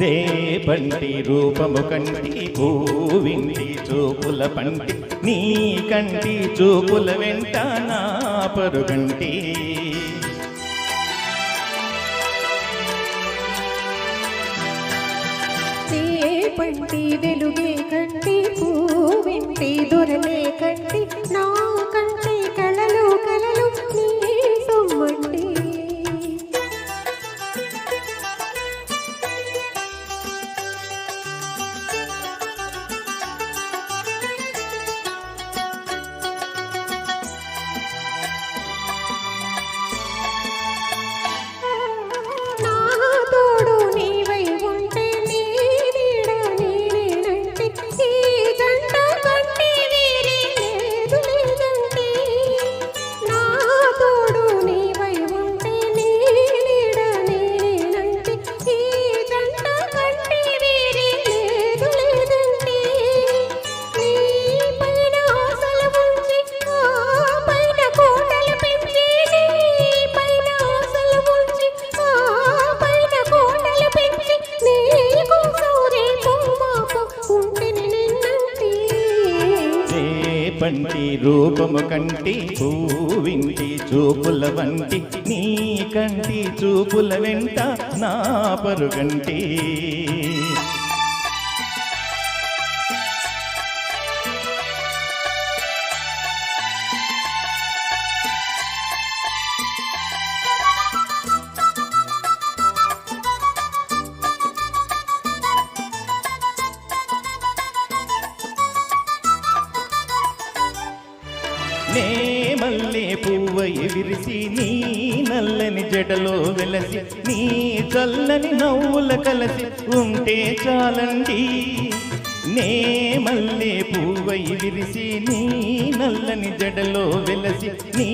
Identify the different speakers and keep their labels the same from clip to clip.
Speaker 1: రేపంటి రూపము కంటి పూవింటి చూపుల పంటి నీ కంటి చూపుల వెంట నా పరుగంటి.
Speaker 2: పంటి వెలుగే కంటి
Speaker 1: పంటి రూపము కంటి పూవింటి చూపుల వంటి నీ కంటి చూపుల వెంట నా పరుగంటి. నే మల్లె పువ్వై విరిసి నీ నల్లని జడలో వెలసి నీ చల్లని నవ్వుల కలసి ఉంటే చాలండి. నే మల్లె పువ్వై విరిసి నీ నల్లని జడలో వెలసి నీ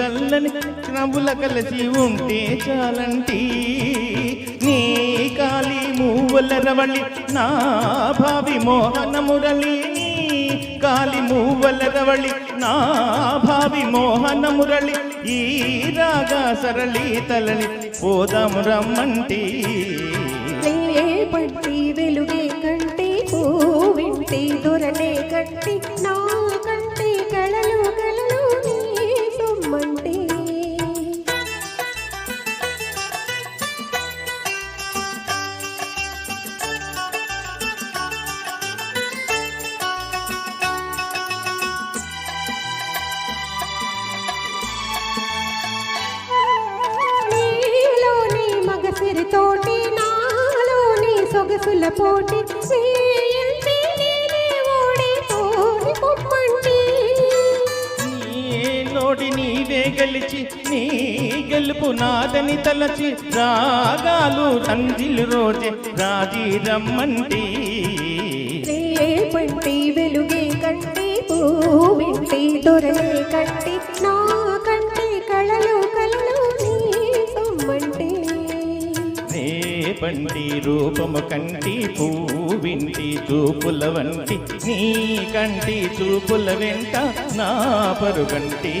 Speaker 1: చల్లని నవ్వుల కలసి ఉంటే చాలంటి నీ కాలి మూవల రవళి నా భావి మోహన మురళి కాలి మూవల రవళి నా భావి మోహన మురళి ఈ రాగా సరళి తలలి పోదాము రమ్మంటే.
Speaker 2: పట్టి వెలుగే తోటి నాలోని సొగసుల పోటీ
Speaker 1: నోటి నీవే గెలిచి నీ గెలుపు నాదని తలచి రాగాలు రంజిలు రోజే రాజీ రమ్మంటి.
Speaker 2: రేపంటి వెలుగే కంటి పూవింటి దొరలే కంటి.
Speaker 1: వంటి రూపము కంటి పూవింటి చూపుల వంటి నీ కంటి చూపుల వెంట నా పరుగంటి.